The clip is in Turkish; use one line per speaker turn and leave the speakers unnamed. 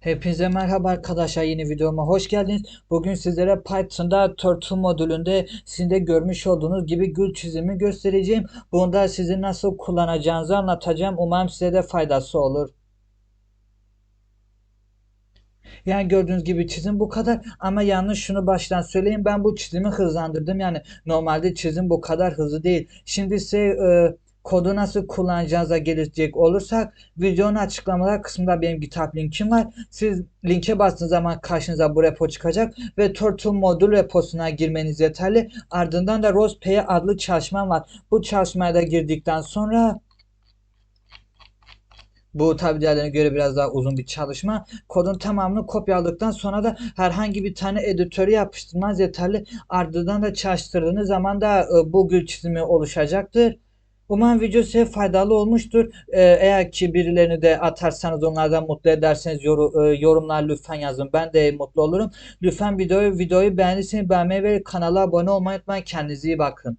Hepinize merhaba arkadaşlar yeni videoma hoş geldiniz. Bugün sizlere Python'da Turtle modülünde sizin de görmüş olduğunuz gibi gül çizimi göstereceğim. Bunda sizi nasıl kullanacağınızı anlatacağım. Umarım size de faydası olur. Yani gördüğünüz gibi çizim bu kadar ama yanlış şunu baştan söyleyeyim ben bu çizimi hızlandırdım yani normalde çizim bu kadar hızlı değil. Şimdi ise e, kodu nasıl kullanacağınıza gelecek olursak videonun açıklamalar kısmında benim GitHub linkim var. Siz linke bastığınız zaman karşınıza bu repo çıkacak ve Turtle modül reposuna girmeniz yeterli. Ardından da RosePay adlı çalışmam var. Bu çalışmaya da girdikten sonra bu tabi diğerlerine göre biraz daha uzun bir çalışma. Kodun tamamını kopyaladıktan sonra da herhangi bir tane editörü yapıştırmanız yeterli. Ardından da çalıştırdığınız zaman da e, bu gül çizimi oluşacaktır. Umarım video size faydalı olmuştur. Ee, eğer ki birilerini de atarsanız onlardan mutlu ederseniz yor, e, yorumlar lütfen yazın. Ben de mutlu olurum. Lütfen videoyu videoyu beğendiyseniz beğenmeyi ve kanala abone olmayı unutmayın. Kendinize iyi bakın.